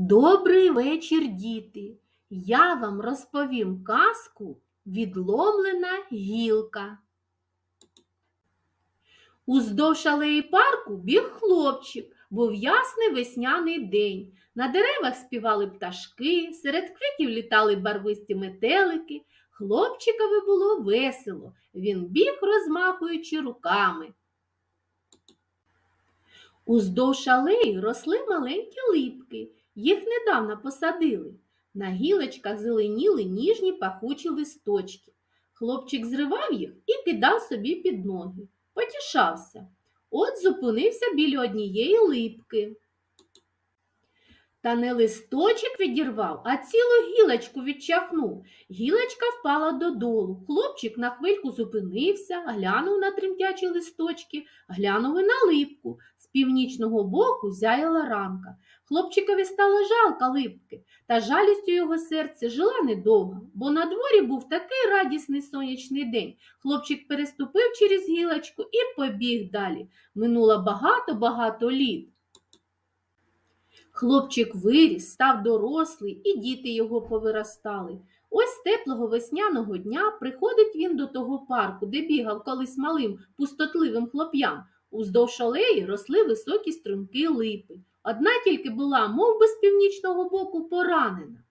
Добрий вечір, діти! Я вам розповім казку Відломлена гілка. Уздовж алеї парку біг хлопчик, був ясний весняний день. На деревах співали пташки, серед квітів літали барвисті метелики. Хлопчикові було весело, він біг, розмахуючи руками. Уздовж алеї росли маленькі липки, їх недавно посадили. На гілочках зеленіли ніжні пахучі листочки. Хлопчик зривав їх і кидав собі під ноги. Потішався. От зупинився біля однієї липки. Та не листочок відірвав, а цілу гілочку відчахнув. Гілочка впала додолу. Хлопчик на хвильку зупинився, глянув на тремтячі листочки, глянув і на липку. Північного боку зяяла ранка. Хлопчикові стало жалко липки, та жалість у його серці жила недовго, бо на дворі був такий радісний сонячний день. Хлопчик переступив через гілочку і побіг далі. Минуло багато-багато літ. Хлопчик виріс, став дорослий, і діти його повиростали. Ось теплого весняного дня приходить він до того парку, де бігав колись малим пустотливим хлоп'ям. Уздовж алеї росли високі струнки липи. Одна тільки була, мов би з північного боку, поранена.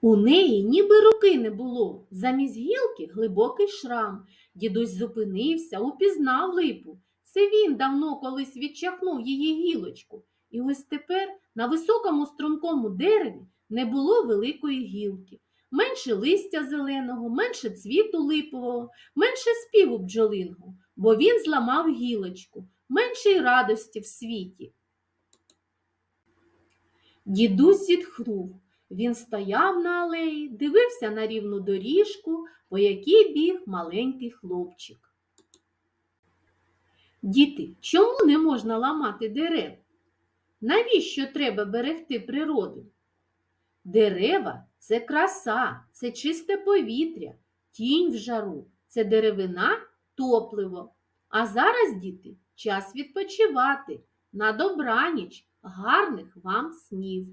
У неї ніби руки не було, замість гілки глибокий шрам. Дідусь зупинився, упізнав липу. Це він давно колись відчахнув її гілочку. І ось тепер на високому стрункому дереві не було великої гілки. Менше листя зеленого, менше цвіту липового, менше співу бджолиного, бо він зламав гілочку, менше й радості в світі. Дідусь зітхнув. Він стояв на алеї, дивився на рівну доріжку, по якій біг маленький хлопчик. Діти, чому не можна ламати дерев? Навіщо треба берегти природу? Дерева це краса, це чисте повітря, тінь в жару, це деревина, топливо. А зараз, діти, час відпочивати. На добраніч, гарних вам снів!